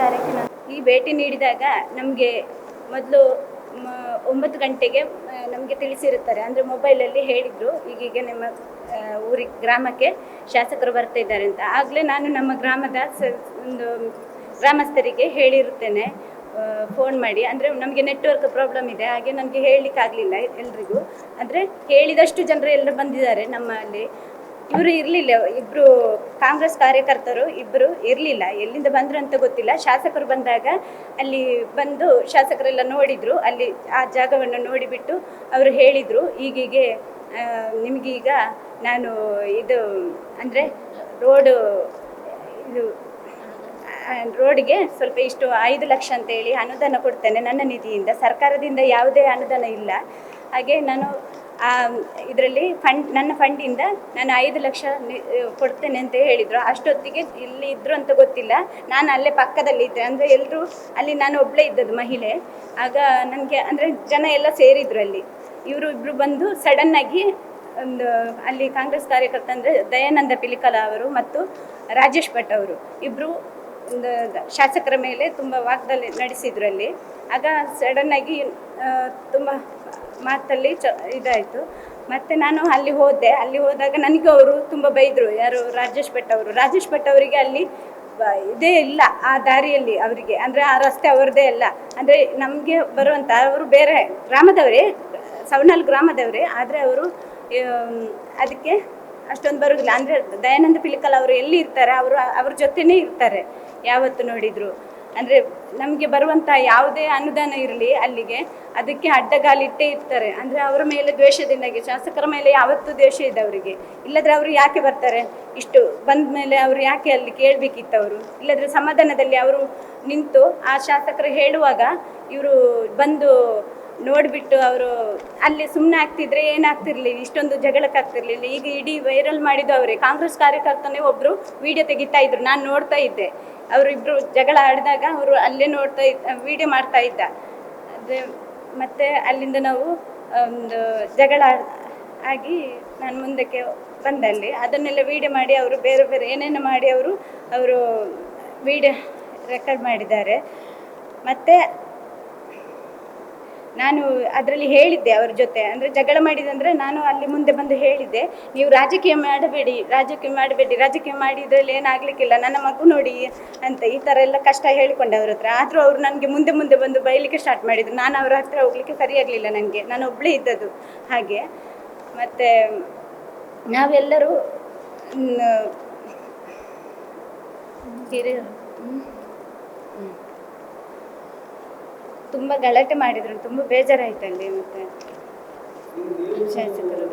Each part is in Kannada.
ತಾರೀಕಿನ ಈ ಭೇಟಿ ನೀಡಿದಾಗ ನಮಗೆ ಮೊದಲು ಒಂಬತ್ತು ಗಂಟೆಗೆ ನಮಗೆ ತಿಳಿಸಿರುತ್ತಾರೆ. ಅಂದರೆ ಮೊಬೈಲಲ್ಲಿ ಹೇಳಿದರು, ಈಗೀಗ ನಿಮ್ಮ ಊರಿಗೆ, ಗ್ರಾಮಕ್ಕೆ ಶಾಸಕರು ಬರ್ತಾ ಇದ್ದಾರೆ ಅಂತ. ಆಗಲೇ ನಾನು ನಮ್ಮ ಗ್ರಾಮದ ಒಂದು ಗ್ರಾಮಸ್ಥರಿಗೆ ಹೇಳಿರುತ್ತೇನೆ ಫೋನ್ ಮಾಡಿ. ಅಂದರೆ ನಮಗೆ ನೆಟ್ವರ್ಕ್ ಪ್ರಾಬ್ಲಮ್ ಇದೆ, ಹಾಗೆ ನನಗೆ ಹೇಳಲಿಕ್ಕಾಗಲಿಲ್ಲ ಎಲ್ರಿಗೂ. ಅಂದರೆ ಹೇಳಿದಷ್ಟು ಜನರು ಎಲ್ಲರೂ ಬಂದಿದ್ದಾರೆ ನಮ್ಮಲ್ಲಿ. ಇವರು ಇರಲಿಲ್ಲ, ಇಬ್ರು ಕಾಂಗ್ರೆಸ್ ಕಾರ್ಯಕರ್ತರು ಇಬ್ಬರು ಇರಲಿಲ್ಲ. ಎಲ್ಲಿಂದ ಬಂದರು ಅಂತ ಗೊತ್ತಿಲ್ಲ. ಶಾಸಕರು ಬಂದಾಗ ಅಲ್ಲಿ ಬಂದು ಶಾಸಕರೆಲ್ಲ ನೋಡಿದರು. ಅಲ್ಲಿ ಆ ಜಾಗವನ್ನು ನೋಡಿಬಿಟ್ಟು ಅವರು ಹೇಳಿದರು. ಈಗೀಗೆ ನಿಮಗೀಗ ನಾನು ಇದು ಅಂದರೆ ರೋಡು, ಇದು ರೋಡಿಗೆ ಸ್ವಲ್ಪ ಇಷ್ಟು ಐದು ಲಕ್ಷ ಅಂತೇಳಿ ಅನುದಾನ ಕೊಡ್ತೇನೆ ನನ್ನ ನಿಧಿಯಿಂದ. ಸರ್ಕಾರದಿಂದ ಯಾವುದೇ ಅನುದಾನ ಇಲ್ಲ. ಹಾಗೆ ನಾನು ಇದರಲ್ಲಿ ಫಂಡ್ ನನ್ನ ಫಂಡಿಂದ ನಾನು ಐದು ಲಕ್ಷ ಕೊಡ್ತೇನೆ ಅಂತ ಹೇಳಿದರು. ಅಷ್ಟೊತ್ತಿಗೆ ಇಲ್ಲಿ ಇದ್ರು ಅಂತ ಗೊತ್ತಿಲ್ಲ. ನಾನು ಅಲ್ಲೇ ಪಕ್ಕದಲ್ಲಿ ಇದ್ದೆ. ಅಂದರೆ ಎಲ್ಲರೂ ಅಲ್ಲಿ ನಾನು ಒಬ್ಬಳೇ ಇದ್ದದ್ದು ಮಹಿಳೆ. ಆಗ ನನಗೆ, ಅಂದರೆ ಜನ ಎಲ್ಲ ಸೇರಿದ್ರು ಅಲ್ಲಿ. ಇವರು ಇಬ್ಬರು ಬಂದು ಸಡನ್ನಾಗಿ ಒಂದು, ಅಲ್ಲಿ ಕಾಂಗ್ರೆಸ್ ಕಾರ್ಯಕರ್ತ ಅಂದರೆ ದಯಾನಂದ ಪಿಲಿಕಲ ಅವರು ಮತ್ತು ರಾಜೇಶ್ ಭಟ್ ಅವರು ಇಬ್ಬರು ಒಂದು ಶಾಸಕರ ಮೇಲೆ ತುಂಬ ವಾಗ್ದಾಳಿ ನಡೆಸಿದ್ರು ಅಲ್ಲಿ. ಆಗ ಸಡನ್ನಾಗಿ ತುಂಬ ಮಾತಲ್ಲಿ ಚ ಇದಾಯಿತು. ಮತ್ತು ನಾನು ಅಲ್ಲಿ ಹೋದೆ. ಅಲ್ಲಿ ಹೋದಾಗ ನನಗೆ ಅವರು ತುಂಬ ಬೈದರು. ಯಾರು? ರಾಜೇಶ್ ಭಟ್ ಅವರು. ರಾಜೇಶ್ ಭಟ್ ಅವರಿಗೆ ಅಲ್ಲಿ ಇದೇ ಇಲ್ಲ ಆ ದಾರಿಯಲ್ಲಿ ಅವರಿಗೆ. ಅಂದರೆ ಆ ರಸ್ತೆ ಅವ್ರದ್ದೇ ಅಲ್ಲ. ಅಂದರೆ ನಮಗೆ ಬರುವಂಥ ಅವರು ಬೇರೆ ಗ್ರಾಮದವರೇ, ಸವಣಲ್ ಗ್ರಾಮದವರೇ. ಆದರೆ ಅವರು ಅದಕ್ಕೆ ಅಷ್ಟೊಂದು ಬರೋದಿಲ್ಲ. ಅಂದರೆ ದಯಾನಂದ ಪಿಲಿಕಲ್ ಅವರು ಎಲ್ಲಿ ಇರ್ತಾರೆ? ಅವರು, ಅವ್ರ ಜೊತೆನೇ ಇರ್ತಾರೆ ಯಾವತ್ತು ನೋಡಿದ್ರು. ಅಂದರೆ ನಮಗೆ ಬರುವಂಥ ಯಾವುದೇ ಅನುದಾನ ಇರಲಿ ಅಲ್ಲಿಗೆ, ಅದಕ್ಕೆ ಅಡ್ಡಗಾಲಿಟ್ಟೇ ಇರ್ತಾರೆ. ಅಂದರೆ ಅವರ ಮೇಲೆ ದ್ವೇಷದಿಂದಾಗಿ ಶಾಸಕರ ಮೇಲೆ ಯಾವತ್ತೂ ದ್ವೇಷ ಇದೆ ಅವರಿಗೆ. ಇಲ್ಲದ್ರೆ ಅವರು ಯಾಕೆ ಬರ್ತಾರೆ? ಇಷ್ಟು ಬಂದ ಮೇಲೆ ಅವರು ಯಾಕೆ ಅಲ್ಲಿ ಕೇಳಬೇಕಿತ್ತು ಅವರು ಇಲ್ಲದ್ರೆ ಸಮಾಧಾನದಲ್ಲಿ ಅವರು ನಿಂತು ಆ ಶಾಸಕರು ಹೇಳುವಾಗ ಇವರು ಬಂದು ನೋಡಿಬಿಟ್ಟು ಅವರು ಅಲ್ಲಿ ಸುಮ್ಮನೆ ಆಗ್ತಿದ್ರೆ ಏನಾಗ್ತಿರ್ಲಿಲ್ಲ, ಇಷ್ಟೊಂದು ಜಗಳಕ್ಕಾಗ್ತಿರ್ಲಿಲ್ಲ. ಈಗ ಇಡೀ ವೈರಲ್ ಮಾಡಿದ್ದು ಅವರೇ. ಕಾಂಗ್ರೆಸ್ ಕಾರ್ಯಕರ್ತನೇ ಒಬ್ಬರು ವಿಡಿಯೋ ತೆಗಿತಾ ಇದ್ರು. ನಾನು ನೋಡ್ತಾ ಇದ್ದೆ. ಅವರಿಬ್ಬರು ಜಗಳ ಆಡಿದಾಗ ಅವರು ಅಲ್ಲೇ ನೋಡ್ತಾ ಇದ್ದ ವಿಡಿಯೋ ಮಾಡ್ತಾ ಇದ್ದ. ಅದೇ ಮತ್ತೆ ಅಲ್ಲಿಂದ ನಾವು, ಒಂದು ಜಗಳ ಆಗಿ ನಾನು ಮುಂದಕ್ಕೆ ಬಂದಲ್ಲಿ ಅದನ್ನೆಲ್ಲ ವಿಡಿಯೋ ಮಾಡಿ ಅವರು ಬೇರೆ ಬೇರೆ ಏನೇನು ಮಾಡಿ ಅವರು ಅವರು ವಿಡಿಯೋ ರೆಕಾರ್ಡ್ ಮಾಡಿದ್ದಾರೆ. ಮತ್ತು ನಾನು ಅದರಲ್ಲಿ ಹೇಳಿದ್ದೆ ಅವ್ರ ಜೊತೆ. ಅಂದರೆ ಜಗಳ ಮಾಡಿದಂದರೆ ನಾನು ಅಲ್ಲಿ ಮುಂದೆ ಬಂದು ಹೇಳಿದ್ದೆ, ನೀವು ರಾಜಕೀಯ ಮಾಡಬೇಡಿ ರಾಜಕೀಯ ಮಾಡಬೇಡಿ, ರಾಜಕೀಯ ಮಾಡಿದ್ರಲ್ಲಿ ಏನಾಗಲಿಕ್ಕಿಲ್ಲ, ನನ್ನ ಮಗು ನೋಡಿ, ಅಂತ ಈ ಥರ ಎಲ್ಲ ಕಷ್ಟ ಹೇಳಿಕೊಂಡೆ ಅವ್ರ ಹತ್ರ. ಆದರೂ ಅವರು ನನಗೆ ಮುಂದೆ ಮುಂದೆ ಬಂದು ಬೈಲಿಕ್ಕೆ ಸ್ಟಾರ್ಟ್ ಮಾಡಿದರು. ನಾನು ಅವ್ರ ಹತ್ರ ಹೋಗಲಿಕ್ಕೆ ಸರಿಯಾಗಲಿಲ್ಲ ನನಗೆ ನಾನು ಒಬ್ಬಳೇ ಇದ್ದದ್ದು ಹಾಗೆ. ಮತ್ತು ನಾವೆಲ್ಲರೂ ಬೇರೆ. ತುಂಬ ಗಲಾಟೆ ಮಾಡಿದ್ರು, ತುಂಬ ಬೇಜಾರಾಯ್ತು ಅಲ್ಲಿ ಮತ್ತೆ ಶಾಸಕರು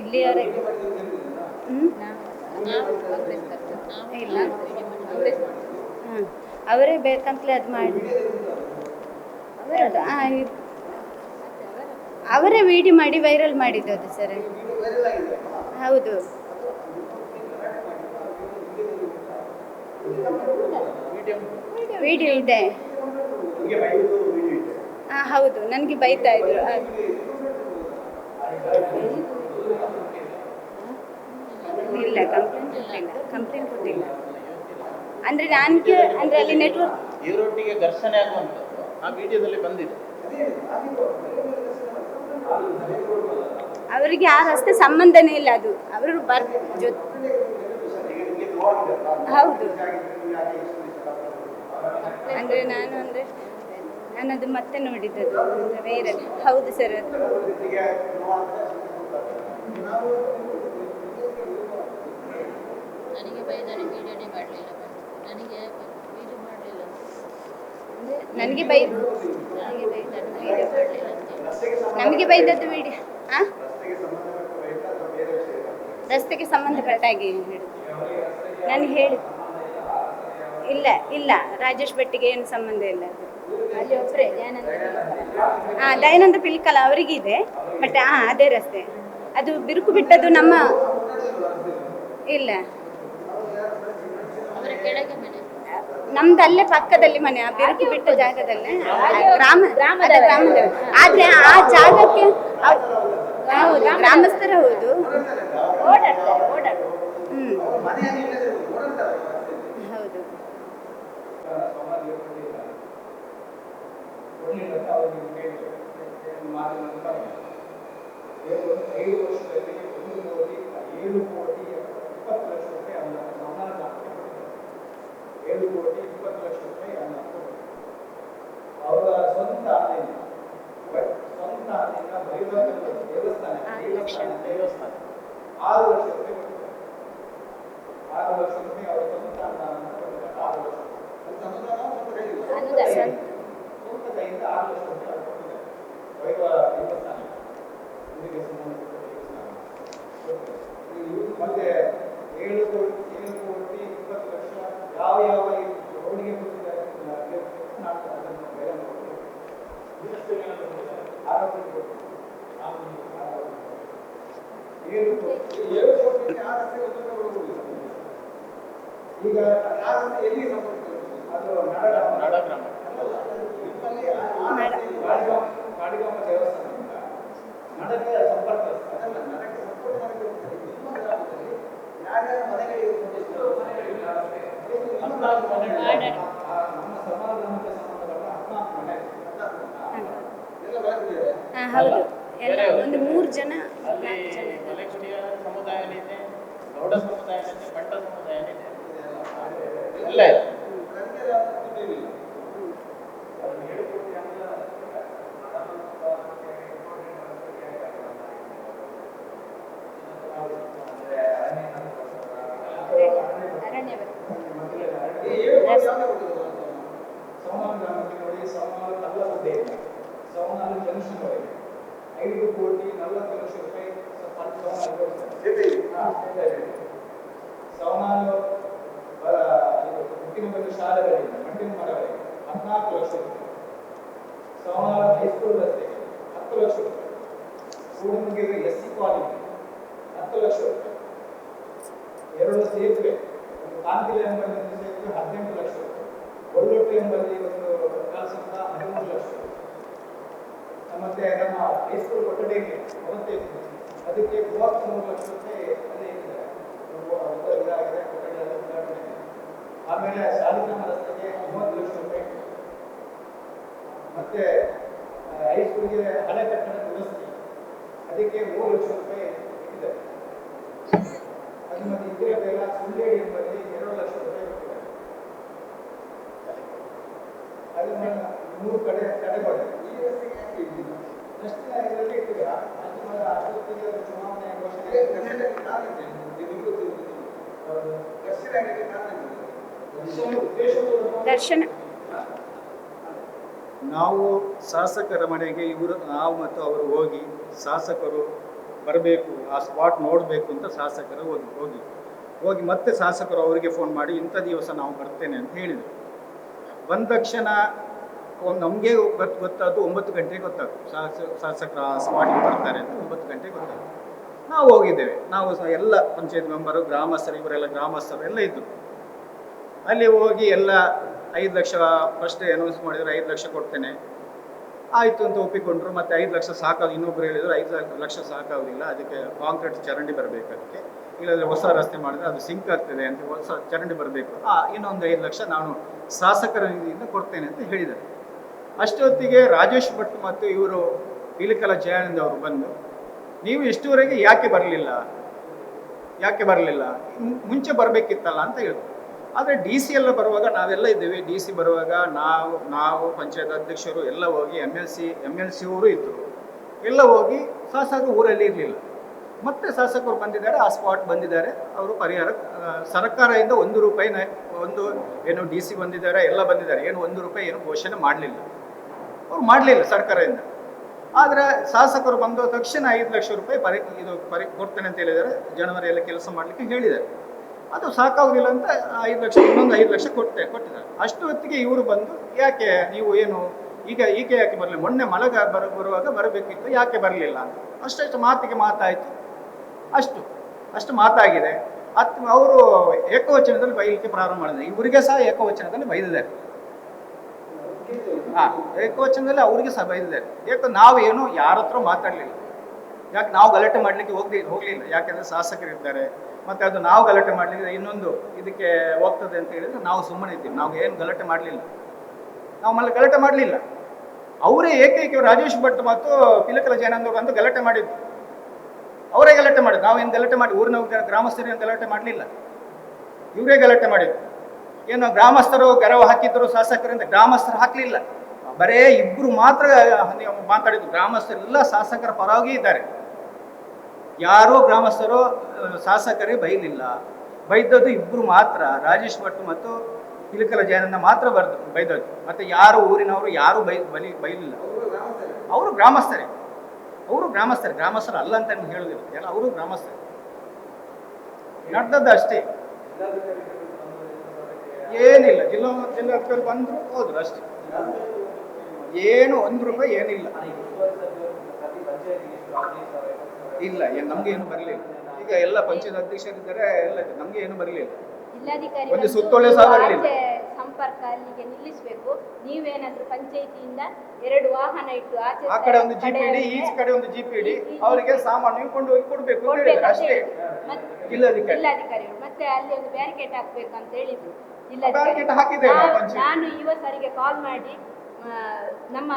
ಇಲ್ಲ ಅವರೇ. ಬೇಕಂತಲೇ ಅದು ಮಾಡಿ. ಅವರೇ ವಿಡಿಯೋ ಮಾಡಿ ವೈರಲ್ ಮಾಡಿದ್ದು ಅದು ಸರ್. ಹೌದು. ವಿಡಿಯೋ ಇದೆ. ಹಾಂ ಹೌದು. ನನಗೆ ಬೈತಾ ಇದ್ರು. ಇಲ್ಲ ಕಂಪ್ಲೇಂಟ್ ಕೊಟ್ಟಿಲ್ಲ. ಕಂಪ್ಲೇಂಟ್ ಕೊಟ್ಟಿಲ್ಲ. ಅಂದರೆ ನನಗೆ ಅಂದರೆ ಅಲ್ಲಿ ನೆಟ್ವರ್ಕ್ ಇವರೊಟ್ಟಿಗೆ ಘರ್ಷಣೆ ಆಗುವಂಥದ್ದು ಆ ವಿಡಿಯೋದಲ್ಲಿ ಬಂದಿದೆ. ಅವರಿಗೆ ಆ ರಸ್ತೆ ಸಂಬಂಧನೇ ಇಲ್ಲ ಅದು. ಅವರು ಬರ್ ಜೊತೆ ಹೌದು. ಅಂದರೆ ನಾನು ಅಂದರೆ ಅದು ಮತ್ತೆ ನೋಡಿದ್ದದು ಅಂದರೆ ಬೇರೆ. ಹೌದು ಸರ್ ಅದು ನನಗೆ ಬೈದಾನೆ ಮಾಡಲಿಲ್ಲ. ನನಗೆ ವಿಡಿಯೋ ಮಾಡಲಿಲ್ಲ. ನನಗೆ ಬೈ ನನಗೆ ಬೈದಾನೆ ವಿಡಿಯೋ ಮಾಡಲಿಲ್ಲ ನಮಗೆ ಬೈದದ್ದು ವಿಡಿಯೋ ಹಾಂ ರಸ್ತೆಗೆ ಸಂಬಂಧಪಟ್ಟಾಗಿ ನಾನು ಹೇಳಿ. ಇಲ್ಲ ಇಲ್ಲ. ರಾಜೇಶ್ ಭಟ್ಟಿಗೆ ಏನು ಸಂಬಂಧ ಇಲ್ಲ ಅಲ್ಲಿ ಒಬ್ಬರೇ ಹಾಂ ದಯಾನಂದ ಪಿಲ್ಕಲ ಅವರಿಗಿದೆ ಬಟ್ ಹಾಂ ಅದೇ ರಸ್ತೆ. ಅದು ಬಿರುಕು ಬಿಟ್ಟದ್ದು ನಮ್ಮ ಇಲ್ಲ. ನಮ್ದು ಅಲ್ಲೇ ಪಕ್ಕದಲ್ಲಿ ಮನೆ ಆ ಬಿರುಕು ಬಿಟ್ಟ ಜಾಗದಲ್ಲೇ. ಗ್ರಾಮ ಗ್ರಾಮದ ಆದ್ರೆ ಆ ಜಾಗಕ್ಕೆ ಹೌದು ಗ್ರಾಮಸ್ಥರ ಹೌದು. ಓಡಾಡ್ತಾರೆ ಓಡಾಡ್ತಾರೆ. ಹ್ಮ್ ಹೇಳಿದೆ ಏನು ಮಾತು ನಂತರ ಏನು ಐದು ವರ್ಷದಲ್ಲಿ ಒಂದು ಕೋಟಿ ಏಳು ಕೋಟಿ ಇಪ್ಪತ್ತು ಲಕ್ಷ ರೂಪಾಯಿ ಅನ್ನ ಸಮಾನ ಏಳು ಕೋಟಿ ಇಪ್ಪತ್ತು ಲಕ್ಷ ರೂಪಾಯಿ ಅನ್ನ ಅವರ ಸ್ವಂತ ಬಟ್ ಸ್ವಂತ ಹಣದಿಂದ ಬೈಬಲ್ ದೇವಸ್ಥಾನ ದೇವಸ್ಥಾನ ದೇವಸ್ಥಾನ. ಆರು ಲಕ್ಷ ರೂಪಾಯಿ ಆರು ಲಕ್ಷ ರೂಪಾಯಿ ಅವರ ಸ್ವಂತ ಅನ್ನ ಆರು ಲಕ್ಷ ಅನುದಾನ ಸ್ವಂತ ಸ್ವಂತ ಕೈಯಿಂದ ಆರು ಲಕ್ಷ ರೂಪಾಯಿ ಮತ್ತೆ ಏಳು ಕೋಟಿ ಏಳು ಕೋಟಿ ಇಪ್ಪತ್ತು ಲಕ್ಷ ಯಾವ ಯಾವ ಈ ರೋಡಿಗೆ ಕೊಟ್ಟಿದ್ದಾರೆ ಅಂತ ನಮ್ಗೆ ನಾನು ಅದನ್ನು ಬೇರೆ ಮಾಡ್ತೀನಿ. ಇದಷ್ಟು ಏನಾದ್ರು ಕೊಟ್ಟಿದ್ದಾರೆ? ಆರೋಗ್ಯ ಕೊಟ್ಟಿದ್ದಾರೆ. ಆಮೇಲೆ ಆರೋಗ್ಯ. ಏಳು ಕೋಟಿ ಏಳು ಕೋಟಿ ಆರು ರಸ್ತೆ ಒಂದೊಂದೇ ಒಳಗೊಂಡಿದೆ. ಈಗ ಯಾರು ಎಲ್ಲಿ ಸಂಪರ್ಕ ಅದು ನಡಗ್ರಾಮ ನಡಗ್ರಾಮ. ನಿಮ್ಮಲ್ಲಿ ಆ- ಆ ರಸ್ತೆ ಕಾಡಿಗಾಮ ಕಾಡಿಗಾಮ ದೇವಸ್ಥಾನದಿಂದ ನಡಕ್ಕೆ ಸಂಪರ್ಕ. ಅದಲ್ಲ, ನಡಗೆ ಸಂಪೂರ್ಣ ನಡಗೆ ಹೋಗ್ತದೆ. ನಿಮ್ಮ ಗ್ರಾಮದಲ್ಲಿ ಯಾರ್ಯಾರ ಮನೆಗಳಿಗೆ ಕೊಟ್ಟಿದ್ರು? ಇದು ನಿಮ್ಮ ಮನೆಗಳು. ಆ, ನಮ್ಮ ಸಮಾಧಾನಕ್ಕೆ ಸಂಬಂಧಪಟ್ಟ ಹದಿನಾಲ್ಕು ಮನೆ. ಎಲ್ಲ ಬರೆದಿದೆ ಹಾ, ಹೌದು. ಎಲ್ಲ ಒಂದು ಮೂರು ಜನ ಸಮುದಾಯನಿದೆ ಗೌಡ ಸಮುದಾಯನಿದೆ ಬಂಟ ಸಮುದಾಯನಿದೆ ಎಲ್ಲ ಇದೆ ನನಗೆ ಅದು ಗೊತ್ತಿಲ್ಲ. ಅದನ್ನು ಹೇಳ್ಕೊಟ್ಟು ಎಲ್ಲ ಅರಣ್ಯ ಬರುತ್ತೆ. ಸೋಮವಾರ ಗ್ರಾಮಕ್ಕೆ ನೋಡಿ ಸೋಮವಾರ ನಲವತ್ತೇ ಸೋಮವಾರ ಜಂಕ್ಷನ್ ವರೆಗೆ ಐದು ಕೋಟಿ ನಲವತ್ತು ಲಕ್ಷ ರೂಪಾಯಿ ಸೋಮವಾರ ಇದು ಹುಟ್ಟಿನ ಬಂದು ಶಾಲೆಗಳಿಂದ ಮಂಡಿನ ಮರವರೆಗೆ ಹದಿನಾಲ್ಕು ಲಕ್ಷ ರೂಪಾಯಿ ಸೋಮವಾರ ಹೈಸ್ಕೂಲ್ ರಸ್ತೆಗೆ ಹತ್ತು ಲಕ್ಷ ರೂಪಾಯಿ ಕೂಡಂಗಿರಿ ಎಸ್ ಸಿ ಕಾಲೇಜ್ ಹತ್ತು ಲಕ್ಷ ರೂಪಾಯಿ ಎರಡು ಸೇತುವೆ ಒಂದು ಕಾಂತಿಲೆ ಎಂಬಲ್ಲಿ ಸೇತುವೆ ಹದಿನೆಂಟು ಲಕ್ಷ ರೂಪಾಯಿ. ಒಳ್ಳೊಟ್ಟು ಎಂಬಲ್ಲಿ ಒಂದು ಕೆಲಸದ ಹದಿಮೂರು ಲಕ್ಷ ಮತ್ತೆ ನಮ್ಮ ಹೈಸ್ಕೂಲ್ ಕೊಠಡಿಗೆ ಅವತ್ತೇ ಅದಕ್ಕೆ ಮೂವತ್ತ್ಮೂರು ಲಕ್ಷ ರೂಪಾಯಿ ಅಲ್ಲೇ ಇದ್ದಾರೆ ಇದಾಗಿದೆ ಆಮೇಲೆ ಸಾಲಿಗ್ರಾಮ ರಸ್ತೆಗೆ ಮೂವತ್ತು ಲಕ್ಷ ರೂಪಾಯಿ ಮತ್ತೆ ಹೈಸ್ಕೂಲ್ಗೆ ಹಳೆ ಕಟ್ಟಡ ದುರಸ್ತಿ. ಅದಕ್ಕೆ ಮೂರು ಲಕ್ಷ ರೂಪಾಯಿ ಇದೆ ಅದು ಮತ್ತೆ ಸುಳ್ಳೇಡಿ ಎಂಬಲ್ಲಿ ಎರಡು ಲಕ್ಷ ರೂಪಾಯಿ ಕೊಟ್ಟಿದ್ದಾರೆ. ಮೂರು ಕಡೆ ತಡೆಗೋಡೆ ಈ ವ್ಯವಸ್ಥೆಗೆ ಯಾಕೆ ಇದ್ದಿಲ್ಲ ರಸ್ತೆ ಇದರಲ್ಲಿ ಇಟ್ಟಿದ್ದೀರಾ? ಅಂತಿಮ ಚುನಾವಣೆ ಘೋಷಣೆ ದರ್ಶನ. ನಾವು ಶಾಸಕರ ಮನೆಗೆ ಇವರು ನಾವು ಮತ್ತು ಅವರು ಹೋಗಿ ಶಾಸಕರು ಬರಬೇಕು ಆ ಸ್ಪಾಟ್ ನೋಡಬೇಕು ಅಂತ ಶಾಸಕರು ಹೋಗಿ ಹೋಗಿ. ಹೋಗಿ ಮತ್ತೆ ಶಾಸಕರು ಅವರಿಗೆ ಫೋನ್ ಮಾಡಿ, ಇಂಥ ದಿವಸ ನಾವು ಬರ್ತೇನೆ ಅಂತ ಹೇಳಿದರು. ಬಂದ ತಕ್ಷಣ ನಮಗೆ ಗೊತ್ತು ಗೊತ್ತಾದ್ದು ಒಂಬತ್ತು ಗಂಟೆಗೆ ಗೊತ್ತಾಯ್ತು ಶಾಸಕ ಶಾಸಕರು ಸ್ಪಾಟಿಗೆ ಬರ್ತಾರೆ ಅಂತ ಒಂಬತ್ತು ಗಂಟೆಗೆ ಗೊತ್ತಾಗ್ತದೆ ನಾವು ಹೋಗಿದ್ದೇವೆ. ನಾವು ಸಹ ಎಲ್ಲ ಪಂಚಾಯತ್ ಮೆಂಬರು, ಗ್ರಾಮಸ್ಥರು, ಇವರೆಲ್ಲ ಗ್ರಾಮಸ್ಥರು ಎಲ್ಲ ಇದ್ದರು ಅಲ್ಲಿ ಹೋಗಿ ಎಲ್ಲ ಐದು ಲಕ್ಷ ಫಸ್ಟ್ ಅನೌನ್ಸ್ ಮಾಡಿದ್ರು, ಐದು ಲಕ್ಷ ಕೊಡ್ತೇನೆ. ಆಯಿತು ಅಂತ ಒಪ್ಪಿಕೊಂಡ್ರು, ಮತ್ತೆ ಐದು ಲಕ್ಷ ಸಾಕಾಗ, ಇನ್ನೊಬ್ರು ಹೇಳಿದರು, ಐದು ಲಕ್ಷ ಸಾಕಾಗೋದಿಲ್ಲ, ಅದಕ್ಕೆ ಕಾಂಕ್ರೀಟ್ ಚರಂಡಿ ಬರಬೇಕು ಅದಕ್ಕೆ. ಇಲ್ಲಾಂದ್ರೆ ಹೊಸ ರಸ್ತೆ ಮಾಡಿದ್ರೆ ಅದು ಸಿಂಕ್ ಆಗ್ತದೆ ಅಂತ ಹೊಸ ಚರಂಡಿ ಬರಬೇಕು. ಆ, ಇನ್ನೊಂದು ಐದು ಲಕ್ಷ ನಾನು ಶಾಸಕರ ನಿಧಿಯಿಂದ ಕೊಡ್ತೇನೆ ಅಂತ ಹೇಳಿದ್ದಾರೆ. ಅಷ್ಟೊತ್ತಿಗೆ ರಾಜೇಶ್ ಭಟ್ ಮತ್ತು ಇವರು ಇಲಿಕಲ ಜಯಾನಂದ್ ಅವರು ಬಂದು, ನೀವು ಇಷ್ಟುವರೆಗೆ ಯಾಕೆ ಬರಲಿಲ್ಲ? ಯಾಕೆ ಬರಲಿಲ್ಲ? ಮುಂಚೆ ಬರಬೇಕಿತ್ತಲ್ಲ? ಅಂತ ಹೇಳಿದ್ರು. ಆದರೆ ಡಿ ಸಿ ಎಲ್ಲ ಬರುವಾಗ ನಾವೆಲ್ಲ ಇದ್ದೇವೆ. ಡಿ ಸಿ ಬರುವಾಗ ನಾವು ನಾವು ಪಂಚಾಯತ್ ಅಧ್ಯಕ್ಷರು ಎಲ್ಲ ಹೋಗಿ M L C M L C ಅವರು ಇದ್ದರು ಎಲ್ಲ ಹೋಗಿ ಶಾಸಕರು ಊರಲ್ಲಿ ಇರಲಿಲ್ಲ. ಮತ್ತೆ ಶಾಸಕರು ಬಂದಿದ್ದಾರೆ, ಆ ಸ್ಪಾಟ್ ಬಂದಿದ್ದಾರೆ. ಅವರು ಪರಿಹಾರ ಸರ್ಕಾರದಿಂದ ಒಂದು ರೂಪಾಯಿ ಒಂದು ಏನು ಡಿ ಸಿ ಬಂದಿದ್ದಾರೆ, ಎಲ್ಲ ಬಂದಿದ್ದಾರೆ. ಏನು ಒಂದು ರೂಪಾಯಿ ಏನು ಘೋಷಣೆ ಮಾಡಲಿಲ್ಲ. ಅವ್ರು ಮಾಡಲಿಲ್ಲ ಸರ್ಕಾರದಿಂದ. ಆದರೆ ಶಾಸಕರು ಬಂದ ತಕ್ಷಣ ಐದು ಲಕ್ಷ ರೂಪಾಯಿ ಪರಿ, ಇದು ಪರಿ, ಕೊಡ್ತೇನೆ ಅಂತ ಹೇಳಿದ್ದಾರೆ. ಜನವರಿಯಲ್ಲಿ ಕೆಲಸ ಮಾಡಲಿಕ್ಕೆ ಹೇಳಿದ್ದಾರೆ. ಅದು ಸಾಕಾಗುದಿಲ್ಲ ಅಂತ ಐದು ಲಕ್ಷ, ಇನ್ನೊಂದು ಐದು ಲಕ್ಷ ಕೊಟ್ಟೆ, ಕೊಟ್ಟಿದ್ದಾರೆ. ಅಷ್ಟು ಹೊತ್ತಿಗೆ ಇವರು ಬಂದು, ಯಾಕೆ ನೀವು ಏನು, ಈಗ ಈಗ ಯಾಕೆ ಬರಲಿಲ್ಲ? ಮೊನ್ನೆ ಮಳೆಗ ಬರ, ಬರುವಾಗ ಬರಬೇಕಿತ್ತು, ಯಾಕೆ ಬರಲಿಲ್ಲ? ಅಂತ. ಅಷ್ಟಷ್ಟು ಮಾತಿಗೆ ಮಾತಾಯಿತು. ಅಷ್ಟು ಅಷ್ಟು ಮಾತಾಗಿದೆ. ಅತ್ ಅವರು ಏಕವಚನದಲ್ಲಿ ಬೈಲಿಕ್ಕೆ ಪ್ರಾರಂಭ ಮಾಡಿದ್ದಾರೆ ಇವರಿಗೆ ಸಹ ಏಕವಚನದಲ್ಲಿ ಬೈದಿದ್ದಾರೆ. ಹಾ, ಏಕವಚನದಲ್ಲಿ ಅವರಿಗೆ ಸಹ ಬೈದಿದ್ದಾರೆ. ಯಾಕೆ ನಾವೇನು ಯಾರ ಹತ್ರ ಮಾತಾಡಲಿಲ್ಲ. ಯಾಕೆ ನಾವು ಗಲಾಟೆ ಮಾಡಲಿಕ್ಕೆ ಹೋಗ್ಲಿ, ಹೋಗ್ಲಿಲ್ಲ. ಯಾಕೆಂದ್ರೆ ಶಾಸಕರು ಇದ್ದಾರೆ. ಮತ್ತೆ ಅದು ನಾವು ಗಲಾಟೆ ಮಾಡಲಿಕ್ಕೆ ಇನ್ನೊಂದು ಇದಕ್ಕೆ ಹೋಗ್ತದೆ ಅಂತ ಹೇಳಿದ್ರೆ ನಾವು ಸುಮ್ಮನೆ ಇದ್ದೀವಿ. ನಾವು ಏನು ಗಲಾಟೆ ಮಾಡಲಿಲ್ಲ. ನಾವು ಮಲ್ಲ ಗಲಾಟೆ ಮಾಡಲಿಲ್ಲ. ಅವರೇ ಏಕೈಕ ರಾಜೇಶ್ ಭಟ್ ಮತ್ತು ಪಿಲಕಲ ಜಯನಂದ್ ಅವರು ಅಂತ ಗಲಾಟೆ ಮಾಡಿದ್ರು. ಅವರೇ ಗಲಾಟೆ ಮಾಡಿದ್ರು. ನಾವೇನು ಗಲಾಟೆ ಮಾಡಿ ಊರಿನ ಗ್ರಾಮಸ್ಥರು ಏನು ಗಲಾಟೆ ಮಾಡಲಿಲ್ಲ. ಇವರೇ ಗಲಾಟೆ ಮಾಡಿದ್ರು. ಏನು ಗ್ರಾಮಸ್ಥರು ಗರವು ಹಾಕಿದ್ರು ಶಾಸಕರಿಂದ ಗ್ರಾಮಸ್ಥರು ಹಾಕಲಿಲ್ಲ. ಬರೇ ಇಬ್ಬರು ಮಾತ್ರ ಮಾತಾಡಿದ್ರು. ಗ್ರಾಮಸ್ಥರೆಲ್ಲ ಶಾಸಕರ ಪರವಾಗಿ ಇದ್ದಾರೆ. ಯಾರೂ ಗ್ರಾಮಸ್ಥರು ಶಾಸಕರೇ ಬೈಲಿಲ್ಲ. ಬೈದದ್ದು ಇಬ್ಬರು ಮಾತ್ರ, ರಾಜೇಶ್ ಭಟ್ ಮತ್ತು ಇಲಕಲ ಜಯನನ್ನ ಮಾತ್ರ ಬರ್ದು, ಬೈದದ್ದು. ಮತ್ತೆ ಯಾರು ಊರಿನವರು ಯಾರು ಬೈ, ಬಲಿ, ಬೈಲಿಲ್ಲ. ಅವರು ಗ್ರಾಮಸ್ಥರೇ. ಅವರು ಗ್ರಾಮಸ್ಥರು ಗ್ರಾಮಸ್ಥರು ಅಲ್ಲ ಅಂತ ಹೇಳುದಿಲ್ಲ. ಎಲ್ಲ ಅವರು ಗ್ರಾಮಸ್ಥರು. ನಡೆದದ್ದು ಅಷ್ಟೇ. ಏನಿಲ್ಲ ಜಿಲ್ಲಾ ಜಿಲ್ಲಾಧಿಕಾರಿ ಬಂದ್ರು ಹೋದ್ರು ಅಷ್ಟೇ. ಏನು ಒಂದು ರೂಪಾಯಿ ಏನಿಲ್ಲ. ಇಲ್ಲ ನಮ್ಗೆ ಏನು ಬರಲಿಲ್ಲ. ಈಗ ಎಲ್ಲ ಪಂಚಾಯತ್ ಅಧ್ಯಕ್ಷರಿದ್ದಾರೆ ಎಲ್ಲ. ನಮ್ಗೆ ಏನು ಬರಲಿಲ್ಲ. ಒಂದು ಸುತ್ತೋಲೆ ಸಹ ಬರಲಿಲ್ಲ. ಸಂಪರ್ಕ ಅಲ್ಲಿಗೆ ನಿಲ್ಲಿಸಬೇಕು. ನೀವೇನಾದ್ರೂ ಪಂಚಾಯಿತಿಯಿಂದ ಎರಡು ವಾಹನ ಇಟ್ಟು ಆಚೆ ಆ ಕಡೆ ಒಂದು ಜೀಪ್ ಇಡಿ ಈಚೆ ಕಡೆ ಒಂದು ಜೀಪ್ ಅವರಿಗೆ ಸಾಮಾನು ಕೊಂಡು ಹೋಗಿ ಕೊಡ್ಬೇಕು ಅಂತ ಹೇಳಿದ್ರು. ಅಷ್ಟೇ. ಜಿಲ್ಲಾಧಿಕಾರಿ. ಜಿಲ್ಲಾಧಿಕಾರಿಗಳು ಮತ್ತೆ ಅಲ್ಲಿ ಒಂದು ಬ್ಯಾರಿಕೇಡ್ ಹಾಕ್ಬೇಕು ಅಂತ ಹೇಳಿದ್ರು. ಬ್ಯಾರಿಕೇಡ್ ನಾನು- ಯುವ ಸರಿಗೆ ಕಾಲ್ ಮಾಡಿ ಆ, ನಮ್ಮ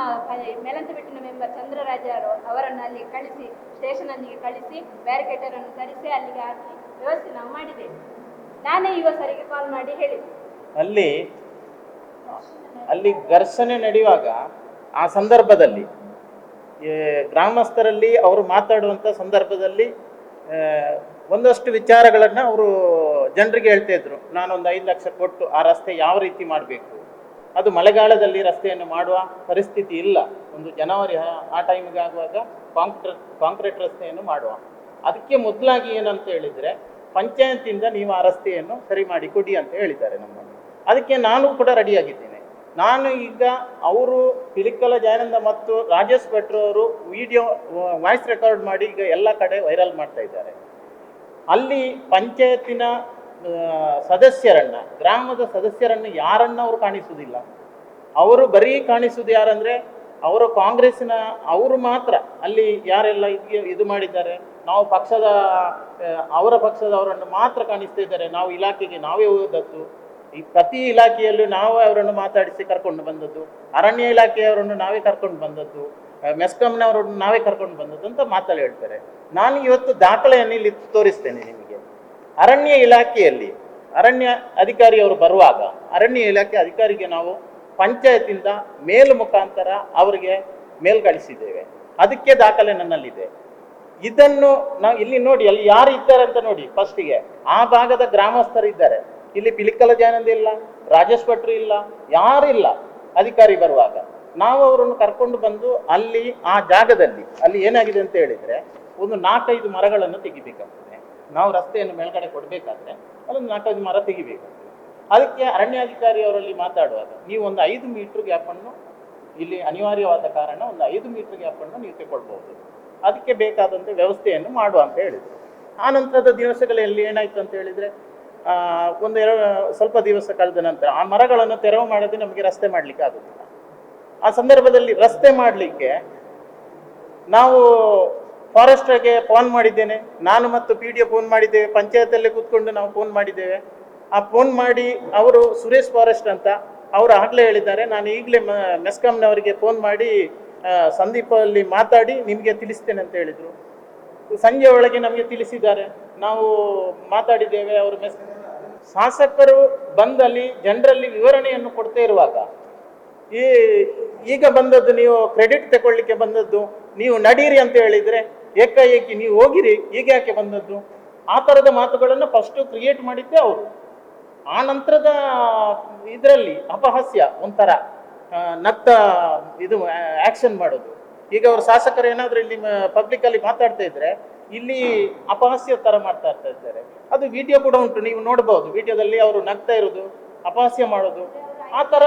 ಮೆಲಂತಬೆಟ್ಟಿನ ಮೆಂಬರ್ ಚಂದ್ರರಾಜ ಅವರು ಅವರನ್ನು ಅಲ್ಲಿ ಕಳಿಸಿ ಸ್ಟೇಷನ್ ಅಲ್ಲಿಗೆ ಕಳಿಸಿ ಬ್ಯಾರಿಕೇಟರ್ ಅನ್ನು ತರಿಸಿ ಅಲ್ಲಿಗೆ ಹಾಕಿ ವ್ಯವಸ್ಥೆ ನಾವು ಮಾಡಿದ್ದೇವೆ. ನಾನೇ ಯುವ ಸಾರಿಗೆ ಕಾಲ್ ಮಾಡಿ ಹೇಳಿದ್ದೆ. ಅಲ್ಲಿ ಅಲ್ಲಿ ಘರ್ಷಣೆ ನಡೆಯುವಾಗ ಆ ಸಂದರ್ಭದಲ್ಲಿ ಗ್ರಾಮಸ್ಥರಲ್ಲಿ ಅವರು ಮಾತಾಡುವಂಥ ಸಂದರ್ಭದಲ್ಲಿ ಒಂದಷ್ಟು ವಿಚಾರಗಳನ್ನು ಅವರು ಜನರಿಗೆ ಹೇಳ್ತಾ ಇದ್ರು. ನಾನೊಂದು ಐದು ಲಕ್ಷ ಕೊಟ್ಟು ಆ ರಸ್ತೆ ಯಾವ ರೀತಿ ಮಾಡಬೇಕು? ಅದು ಮಳೆಗಾಲದಲ್ಲಿ ರಸ್ತೆಯನ್ನು ಮಾಡುವ ಪರಿಸ್ಥಿತಿ ಇಲ್ಲ. ಒಂದು ಜನವರಿ, ಆ- ಆ ಟೈಮಿಗೆ ಆಗುವಾಗ ಕಾಂಕ್ರೀಟ್ ಕಾಂಕ್ರೀಟ್ ರಸ್ತೆಯನ್ನು ಮಾಡುವ. ಅದಕ್ಕೆ ಮೊದಲಾಗಿ ಏನಂತ ಹೇಳಿದರೆ, ಪಂಚಾಯತಿಯಿಂದ ನೀವು ಆ ರಸ್ತೆಯನ್ನು ಸರಿ ಮಾಡಿ ಕೊಡಿ ಅಂತ ಹೇಳಿದ್ದಾರೆ ನಮ್ಮನ್ನು. ಅದಕ್ಕೆ ನಾನು ಕೂಡ ರೆಡಿಯಾಗಿದ್ದೇನೆ ನಾನು ಈಗ ಅವರು ಪಿಲಿಕಲ, ಜಯಾನಂದ ಮತ್ತು ರಾಜೇಶ್ ಭಟ್ರು ಅವರು ವಿಡಿಯೋ ವಾಯ್ಸ್ ರೆಕಾರ್ಡ್ ಮಾಡಿ ಈಗ ಎಲ್ಲ ಕಡೆ ವೈರಲ್ ಮಾಡ್ತಾ ಇದ್ದಾರೆ. ಅಲ್ಲಿ ಪಂಚಾಯತಿನ ಸದಸ್ಯರನ್ನ, ಗ್ರಾಮದ ಸದಸ್ಯರನ್ನು ಯಾರನ್ನ ಅವರು ಕಾಣಿಸುವುದಿಲ್ಲ ಅವರು ಬರೀ ಕಾಣಿಸುವುದು ಯಾರಂದ್ರೆ ಅವರು ಕಾಂಗ್ರೆಸ್ನ ಅವರು ಮಾತ್ರ. ಅಲ್ಲಿ ಯಾರೆಲ್ಲ ಇದು ಮಾಡಿದ್ದಾರೆ, ನಾವು ಪಕ್ಷದ ಅವರ ಪಕ್ಷದವರನ್ನು ಮಾತ್ರ ಕಾಣಿಸ್ತಾ ಇದ್ದಾರೆ. ನಾವು ಇಲಾಖೆಗೆ ನಾವೇ ಹೋದದ್ದು. ಈ ಪ್ರತಿ ಇಲಾಖೆಯಲ್ಲೂ ನಾವು ಅವರನ್ನು ಮಾತಾಡಿಸಿ ಕರ್ಕೊಂಡು ಬಂದದ್ದು, ಅರಣ್ಯ ಇಲಾಖೆಯವರನ್ನು ನಾವೇ ಕರ್ಕೊಂಡು ಬಂದದ್ದು ಮೆಸ್ಕಾಂನವರನ್ನು ನಾವೇ ಕರ್ಕೊಂಡು ಬಂದದ್ದು ಅಂತ ಮಾತಲ್ಲಿ ಹೇಳ್ತಾರೆ. ನಾನು ಇವತ್ತು ದಾಖಲೆಯನ್ನು ಇಲ್ಲಿ ತೋರಿಸ್ತೇನೆ ನಿಮಗೆ. ಅರಣ್ಯ ಇಲಾಖೆಯಲ್ಲಿ, ಅರಣ್ಯ ಅಧಿಕಾರಿಯವರು ಬರುವಾಗ, ಅರಣ್ಯ ಇಲಾಖೆ ಅಧಿಕಾರಿಗೆ ನಾವು ಪಂಚಾಯತಿಂದ ಮೇಲ್ ಮುಖಾಂತರ ಅವರಿಗೆ ಮೇಲ್ ಕಳಿಸಿದ್ದೇವೆ. ಅದಕ್ಕೆ ದಾಖಲೆ ನನ್ನಲ್ಲಿದೆ. ಇದನ್ನು ನಾವು ಇಲ್ಲಿ ನೋಡಿ, ಅಲ್ಲಿ ಯಾರು ಇದ್ದಾರೆ ಅಂತ ನೋಡಿ ಫಸ್ಟಿಗೆ ಆ ಭಾಗದ ಗ್ರಾಮಸ್ಥರು ಇದ್ದಾರೆ ಇಲ್ಲಿ ಪಿಲಿಕ್ಕಲ ಜಯಾನಂದ ಇಲ್ಲ ರಾಜೇಶ್ ಭಟ್ರು ಇಲ್ಲ ಯಾರಿಲ್ಲ ಅಧಿಕಾರಿ ಬರುವಾಗ. ನಾವು ಅವರನ್ನು ಕರ್ಕೊಂಡು ಬಂದು ಅಲ್ಲಿ, ಆ ಜಾಗದಲ್ಲಿ, ಅಲ್ಲಿ ಏನಾಗಿದೆ ಅಂತ ಹೇಳಿದ್ರೆ ಒಂದು ನಾಲ್ಕೈದು ಮರಗಳನ್ನು ತೆಗಿಬೇಕಾಗ್ತದೆ. ನಾವು ರಸ್ತೆಯನ್ನು ಮೇಲ್ಗಡೆ ಕೊಡಬೇಕಾದ್ರೆ ಅಲ್ಲೊಂದು ನಾಲ್ಕೈದು ಮರ ತೆಗಿಬೇಕಾಗ್ತದೆ. ಅದಕ್ಕೆ ಅರಣ್ಯಾಧಿಕಾರಿ ಅವರಲ್ಲಿ ಮಾತಾಡುವಾಗ, ನೀವು ಒಂದು ಐದು ಮೀಟರ್ ಗ್ಯಾಪನ್ನು, ಇಲ್ಲಿ ಅನಿವಾರ್ಯವಾದ ಕಾರಣ ಒಂದು ಐದು ಮೀಟರ್ ಗ್ಯಾಪನ್ನು ನೀವು ತಗೊಳ್ಬಹುದು ಅದಕ್ಕೆ ಬೇಕಾದಂಥ ವ್ಯವಸ್ಥೆಯನ್ನು ಮಾಡುವ ಅಂತ ಹೇಳಿದರು. ಆ ನಂತರದ ದಿವಸಗಳಲ್ಲಿ ಏನಾಯ್ತು ಅಂತ ಹೇಳಿದರೆ ಒಂದು ಎರಡು, ಸ್ವಲ್ಪ ದಿವಸ ಕಳೆದ ನಂತರ ಆ ಮರಗಳನ್ನು ತೆರವು ಮಾಡೋದು ನಮಗೆ ರಸ್ತೆ ಮಾಡಲಿಕ್ಕೆ ಆಗುದಿಲ್ಲ. ಆ ಸಂದರ್ಭದಲ್ಲಿ ರಸ್ತೆ ಮಾಡಲಿಕ್ಕೆ ನಾವು ಫಾರೆಸ್ಟರ್ಗೆ ಫೋನ್ ಮಾಡಿದ್ದೇನೆ. ನಾನು ಮತ್ತು ಪಿ ಡಿ ಫೋನ್ ಮಾಡಿದ್ದೇವೆ. ಪಂಚಾಯತಲ್ಲೇ ಕೂತ್ಕೊಂಡು ನಾವು ಫೋನ್ ಮಾಡಿದ್ದೇವೆ. ಆ ಫೋನ್ ಮಾಡಿ ಅವರು ಸುರೇಶ್ ಫಾರೆಸ್ಟ್ ಅಂತ ಅವರು ಆಗಲೇ ಹೇಳಿದ್ದಾರೆ. ನಾನು ಈಗಲೇ ಮೆಸ್ಕಾಂನವರಿಗೆ ಫೋನ್ ಮಾಡಿ ಸಂದೀಪಲ್ಲಿ ಮಾತಾಡಿ ನಿಮಗೆ ತಿಳಿಸ್ತೇನೆ ಅಂತ ಹೇಳಿದರು. ಸಂಜೆ ಒಳಗೆ ನಮಗೆ ತಿಳಿಸಿದ್ದಾರೆ. ನಾವು ಮಾತಾಡಿದ್ದೇವೆ. ಅವರು ಮೆಸ್ ಶಾಸಕರು ಬಂದಲ್ಲಿ ಜನರಲ್ಲಿ ವಿವರಣೆಯನ್ನು ಕೊಡ್ತಾ ಇರುವಾಗ, ಈ ಈಗ ಬಂದದ್ದು ನೀವು ಕ್ರೆಡಿಟ್ ತಗೊಳ್ಳಿಕ್ಕೆ ಬಂದದ್ದು, ನೀವು ನಡೀರಿ ಅಂತ ಹೇಳಿದ್ರೆ ಏಕಾಏಕಿ ನೀವು ಹೋಗಿರಿ, ಈಗ ಯಾಕೆ ಬಂದದ್ದು? ಆ ಥರದ ಮಾತುಗಳನ್ನು ಫಸ್ಟು ಕ್ರಿಯೇಟ್ ಮಾಡಿದ್ದೆ ಅವರು. ಆ ನಂತರದ ಇದರಲ್ಲಿ ಅಪಹಾಸ್ಯ, ಒಂಥರ ನತ್ತ ಇದು ಆಕ್ಷನ್ ಮಾಡೋದು. ಈಗ ಅವರು ಶಾಸಕರು ಏನಾದರೂ ಇಲ್ಲಿ ಪಬ್ಲಿಕ್ಕಲ್ಲಿ ಮಾತಾಡ್ತಾ ಇದ್ರೆ ಇಲ್ಲಿ ಅಪಹಾಸ್ಯ ಥರ ಮಾಡ್ತಾ ಇರ್ತಾ ಇದ್ದಾರೆ. ಅದು ವಿಡಿಯೋ ಕೂಡ ಉಂಟು, ನೀವು ನೋಡ್ಬೋದು. ವಿಡಿಯೋದಲ್ಲಿ ಅವರು ನಗ್ತಾ ಇರೋದು, ಅಪಹಾಸ್ಯ ಮಾಡೋದು. ಆ ಥರ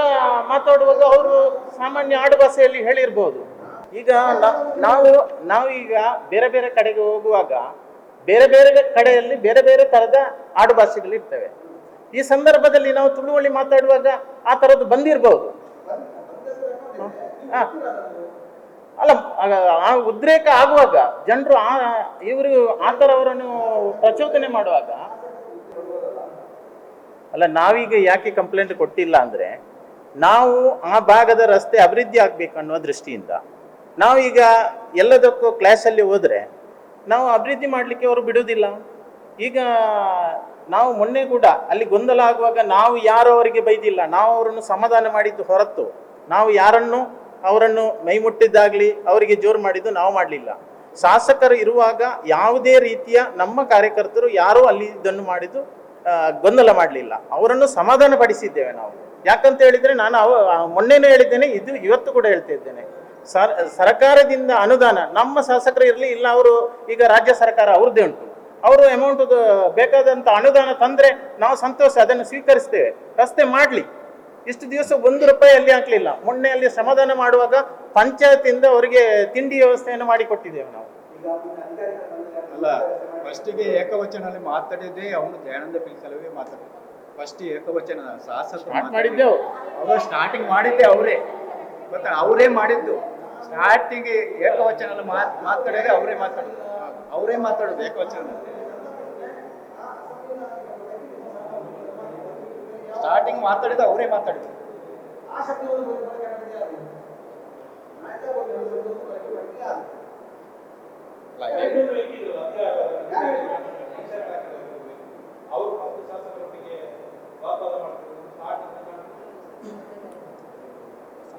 ಮಾತಾಡುವಾಗ ಅವರು ಸಾಮಾನ್ಯ ಆಡುಭಾಷೆಯಲ್ಲಿ ಹೇಳಿರ್ಬೋದು. ಈಗ ನಾವು ನಾವು ಈಗ ಬೇರೆ ಬೇರೆ ಕಡೆಗೆ ಹೋಗುವಾಗ ಬೇರೆ ಬೇರೆ ಕಡೆಯಲ್ಲಿ ಬೇರೆ ಬೇರೆ ಥರದ ಆಡುಭಾಷೆಗಳು ಇರ್ತವೆ. ಈ ಸಂದರ್ಭದಲ್ಲಿ ನಾವು ತುಳುವಳಿ ಮಾತಾಡುವಾಗ ಆ ಥರದ್ದು ಬಂದಿರಬಹುದು ಅಲ್ಲ ಆ- ಉದ್ರೇಕ ಆಗುವಾಗ ಜನರು ಆ ಇವರು ಆ ಥರ ಅವರನ್ನು ಪ್ರಚೋದನೆ ಮಾಡುವಾಗ, ಅಲ್ಲ, ನಾವೀಗ ಯಾಕೆ ಕಂಪ್ಲೇಂಟ್ ಕೊಟ್ಟಿಲ್ಲ ಅಂದ್ರೆ, ನಾವು ಆ ಭಾಗದ ರಸ್ತೆ ಅಭಿವೃದ್ಧಿ ಆಗ್ಬೇಕು ಅನ್ನೋ ದೃಷ್ಟಿಯಿಂದ, ನಾವೀಗ ಎಲ್ಲದಕ್ಕೂ ಕ್ಲಾಸಲ್ಲಿ ಹೋದ್ರೆ, ನಾವು ಅಭಿವೃದ್ಧಿ ಮಾಡಲಿಕ್ಕೆ ಅವರು ಬಿಡುವುದಿಲ್ಲ. ಈಗ ನಾವು ಮೊನ್ನೆ ಕೂಡ ಅಲ್ಲಿ ಗೊಂದಲ ಆಗುವಾಗ ನಾವು ಯಾರು ಅವರಿಗೆ ಬೈದಿಲ್ಲ, ನಾವು ಅವರನ್ನು ಸಮಾಧಾನ ಮಾಡಿದ್ದು ಹೊರತು, ನಾವು ಯಾರನ್ನು ಅವರನ್ನು ಮೈ ಮುಟ್ಟಿದ್ದಾಗ್ಲಿ ಅವರಿಗೆ ಜೋರು ಮಾಡಿದ್ದು ನಾವು ಮಾಡಲಿಲ್ಲ. ಶಾಸಕರು ಇರುವಾಗ ಯಾವುದೇ ರೀತಿಯ ನಮ್ಮ ಕಾರ್ಯಕರ್ತರು ಯಾರೂ ಅಲ್ಲಿ ಇದನ್ನು ಮಾಡಿದ್ದು ಗೊಂದಲ ಮಾಡಲಿಲ್ಲ. ಅವರನ್ನು ಸಮಾಧಾನ ಪಡಿಸಿದ್ದೇವೆ ನಾವು. ಯಾಕಂತ ಹೇಳಿದ್ರೆ ನಾನು ಅವ ಮೊನ್ನೆನೂ ಹೇಳಿದ್ದೇನೆ, ಇದು ಇವತ್ತು ಕೂಡ ಹೇಳ್ತಾ ಇದ್ದೇನೆ. ಸರ್, ಸರ್ಕಾರದಿಂದ ಅನುದಾನ, ನಮ್ಮ ಶಾಸಕರು ಇರಲಿ, ಇಲ್ಲ ಅವರು ಈಗ ರಾಜ್ಯ ಸರ್ಕಾರ ಅವ್ರದ್ದೇ ಉಂಟು. ಅವರು ಅಮೌಂಟ್ ಬೇಕಾದಂತ ಅನುದಾನ ತಂದ್ರೆ ನಾವು ಸಂತೋಷ, ಅದನ್ನು ಸ್ವೀಕರಿಸ್ತೇವೆ. ರಸ್ತೆ ಮಾಡ್ಲಿ. ಇಷ್ಟು ದಿವಸ ಒಂದು ರೂಪಾಯಿ ಅಲ್ಲಿ ಹಾಕ್ಲಿಲ್ಲ. ಮೊನ್ನೆ ಅಲ್ಲಿ ಸಮಾಧಾನ ಮಾಡುವಾಗ ಪಂಚಾಯತಿಂದ ಅವರಿಗೆ ತಿಂಡಿ ವ್ಯವಸ್ಥೆಯನ್ನು ಮಾಡಿ ಕೊಟ್ಟಿದ್ದೇವೆ ನಾವು. ಅಲ್ಲ ಫಸ್ಟಿಗೆ ಏಕವಚನಲ್ಲಿ ಮಾತಾಡಿದ್ದೆ ಅವನು ದಯಾನಂದ ಪಿಲ್ಸಲವೇ ಮಾತಾಡಿದ ಫಸ್ಟ್ ಏಕವಚನ ಸಾಹಸ ಸ್ಟಾರ್ಟ್ ಮಾಡಿದ್ದೆವು. ಅವರು ಸ್ಟಾರ್ಟಿಂಗ್ ಮಾಡಿದ್ದೆ ಅವರೇ. ಮತ್ತೆ ಅವರೇ ಮಾಡಿದ್ದು. ಸ್ಟಾರ್ಟಿಂಗ್ ಏಕವಚನ ಮಾತಾಡಿದ್ರೆ ಅವರೇ ಮಾತಾಡೋದು. ಅವರೇ ಮಾತಾಡೋದು ಏಕವಚನ ಸ್ಟಾರ್ಟಿಂಗ್ ಮಾತಾಡಿದ ಅವರೇ ಮಾತಾಡಿದ್ರು.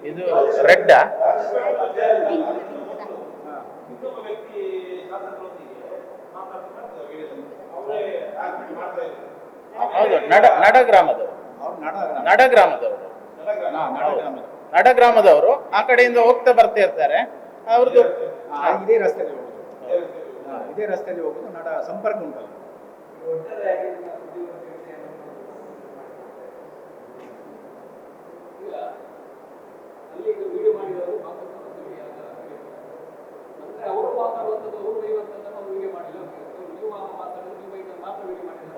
ಇದು ರೆಡ್ ಹೌದು ನಡ ನಡ ಗ್ರಾಮದವರು ನಡ ಗ್ರಾಮದವರು ನಡ ಗ್ರಾಮದ. ನಡ ಗ್ರಾಮದವರು ಆ ಕಡೆಯಿಂದ ಹೋಗ್ತಾ ಬರ್ತಾ ಇರ್ತಾರೆ. ಅವ್ರದ್ದು ಇದೇ ರಸ್ತೆಯಲ್ಲಿ ಹೋಗುದು. ಇದೇ ರಸ್ತೆಯಲ್ಲಿ ಹೋಗುದು ನಡ ಸಂಪರ್ಕ ಉಂಟಲ್ಲ.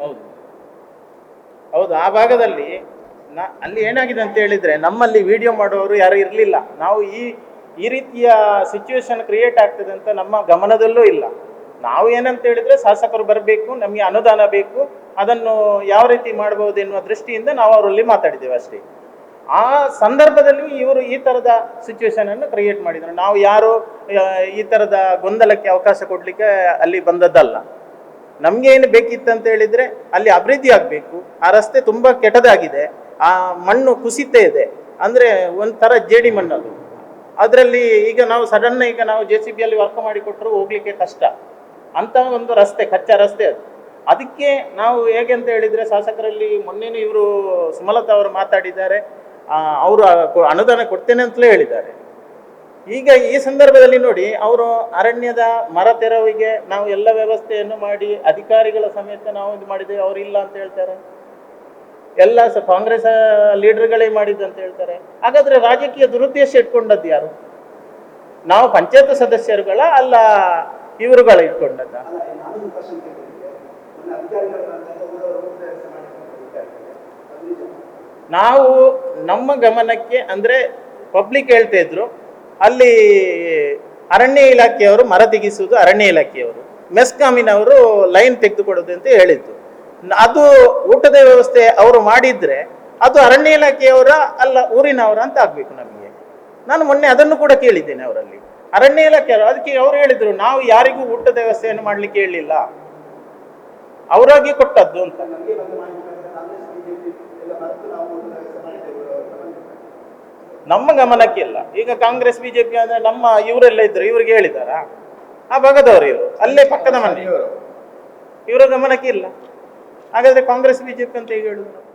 ಹೌದು. ಹೌದು, ಆ ಭಾಗದಲ್ಲಿ ನಾ ಅಲ್ಲಿ ಏನಾಗಿದೆ ಅಂತ ಹೇಳಿದ್ರೆ ನಮ್ಮಲ್ಲಿ ವಿಡಿಯೋ ಮಾಡುವವರು ಯಾರು ಇರಲಿಲ್ಲ. ನಾವು ಈ ಈ ರೀತಿಯ ಸಿಚುವೇಶನ್ ಕ್ರಿಯೇಟ್ ಆಗ್ತದೆ ಅಂತ ನಮ್ಮ ಗಮನದಲ್ಲೂ ಇಲ್ಲ. ನಾವು ಏನಂತ ಹೇಳಿದ್ರೆ ಶಾಸಕರು ಬರಬೇಕು, ನಮಗೆ ಅನುದಾನ ಬೇಕು, ಅದನ್ನು ಯಾವ ರೀತಿ ಮಾಡಬಹುದು ಎನ್ನುವ ದೃಷ್ಟಿಯಿಂದ ನಾವು ಅವರಲ್ಲಿ ಮಾತಾಡಿದ್ದೇವೆ ಅಷ್ಟೇ. ಆ ಸಂದರ್ಭದಲ್ಲಿ ಇವರು ಈ ತರದ ಸಿಚುವೇಶನ್ ಅನ್ನು ಕ್ರಿಯೇಟ್ ಮಾಡಿದ್ರು. ನಾವು ಯಾರು ಈ ತರದ ಗೊಂದಲಕ್ಕೆ ಅವಕಾಶ ಕೊಡ್ಲಿಕ್ಕೆ ಅಲ್ಲಿ ಬಂದದ್ದಲ್ಲ. ನಮ್ಗೆ ಏನು ಬೇಕಿತ್ತಂತ ಹೇಳಿದ್ರೆ ಅಲ್ಲಿ ಅಭಿವೃದ್ಧಿ ಆಗಬೇಕು. ಆ ರಸ್ತೆ ತುಂಬಾ ಕೆಟ್ಟದಾಗಿದೆ. ಆ ಮಣ್ಣು ಕುಸಿತ ಇದೆ. ಅಂದ್ರೆ ಒಂಥರ ಜೇಡಿ ಮಣ್ಣು ಅದು ಅದರಲ್ಲಿ ಈಗ ನಾವು ಸಡನ್ ಈಗ ನಾವು ಜೆ ಸಿ ಬಿಯಲ್ಲಿ ವರ್ಕ್ ಮಾಡಿ ಕೊಟ್ಟರು ಹೋಗ್ಲಿಕ್ಕೆ ಕಷ್ಟ. ಅಂತ ಒಂದು ರಸ್ತೆ, ಕಚ್ಚಾ ರಸ್ತೆ ಅದು. ಅದಕ್ಕೆ ನಾವು ಹೇಗೆ ಅಂತ ಹೇಳಿದ್ರೆ ಶಾಸಕರಲ್ಲಿ ಮೊನ್ನೆನೂ ಇವರು ಸುಮಲತಾ ಅವರು ಮಾತಾಡಿದ್ದಾರೆ. ಅವರು ಅನುದಾನ ಕೊಡ್ತೇನೆ ಅಂತಲೇ ಹೇಳಿದ್ದಾರೆ. ಈಗ ಈ ಸಂದರ್ಭದಲ್ಲಿ ನೋಡಿ ಅವರು ಅರಣ್ಯದ ಮರ ತೆರವಿಗೆ ನಾವು ಎಲ್ಲ ವ್ಯವಸ್ಥೆಯನ್ನು ಮಾಡಿ ಅಧಿಕಾರಿಗಳ ಸಮೇತ ನಾವು ಇದು ಮಾಡಿದ್ದೇವೆ ಅವ್ರು ಇಲ್ಲ ಅಂತ ಹೇಳ್ತಾರೆ. ಎಲ್ಲ ಕಾಂಗ್ರೆಸ್ ಲೀಡರ್ಗಳೇ ಮಾಡಿದ್ದು ಅಂತ ಹೇಳ್ತಾರೆ. ಹಾಗಾದ್ರೆ ರಾಜಕೀಯ ದುರುದ್ದೇಶ ಇಟ್ಕೊಂಡದ್ದು ಯಾರು? ನಾವು ಪಂಚಾಯತ್ ಸದಸ್ಯರುಗಳ ಅಲ್ಲ ಇವರುಗಳ ಇಟ್ಕೊಂಡದ್ದ. ನಾವು ನಮ್ಮ ಗಮನಕ್ಕೆ ಅಂದ್ರೆ ಪಬ್ಲಿಕ್ ಹೇಳ್ತಾ ಇದ್ರು. ಅಲ್ಲಿ ಅರಣ್ಯ ಇಲಾಖೆಯವರು ಮರ ತೆಗೆಸುವುದು ಅರಣ್ಯ ಇಲಾಖೆಯವರು. ಮೆಸ್ಕಾಮಿನವರು ಲೈನ್ ತೆಗೆದುಕೊಡೋದು ಅಂತ ಹೇಳಿದ್ದು. ಅದು ಊಟದ ವ್ಯವಸ್ಥೆ ಅವರು ಮಾಡಿದ್ರೆ ಅದು ಅರಣ್ಯ ಇಲಾಖೆಯವರ ಅಲ್ಲ, ಊರಿನವರ ಅಂತ ಆಗ್ಬೇಕು ನಮಗೆ. ನಾನು ಮೊನ್ನೆ ಅದನ್ನು ಕೂಡ ಕೇಳಿದ್ದೇನೆ ಅವರಲ್ಲಿ. ಅರಣ್ಯ ಇಲಾಖೆಯವರು ಅದಕ್ಕೆ ಅವರು ಹೇಳಿದ್ರು, ನಾವು ಯಾರಿಗೂ ಊಟದ ವ್ಯವಸ್ಥೆಯನ್ನು ಮಾಡ್ಲಿಕ್ಕೆ ಹೇಳಿಲ್ಲ. ಅವರಾಗಿ ಕೊಟ್ಟದ್ದು ಅಂತ. ನಮ್ಮ ಗಮನಕ್ಕೆ ಇಲ್ಲ. ಈಗ ಕಾಂಗ್ರೆಸ್ ಬಿಜೆಪಿ ಅಂದ್ರೆ ನಮ್ಮ ಇವರೆಲ್ಲ ಇದ್ರು ಇವ್ರಿಗೆ ಹೇಳಿದಾರ? ಆ ಭಾಗದವರು ಇವರು. ಅಲ್ಲೇ ಪಕ್ಕದ ಮನೆ. ಇವರು. ಇವರ ಗಮನಕ್ಕೆ ಇಲ್ಲ. ಹಾಗಾದ್ರೆ ಕಾಂಗ್ರೆಸ್ ಬಿಜೆಪಿ ಅಂತ ಹೇಗೆ ಹೇಳುದು?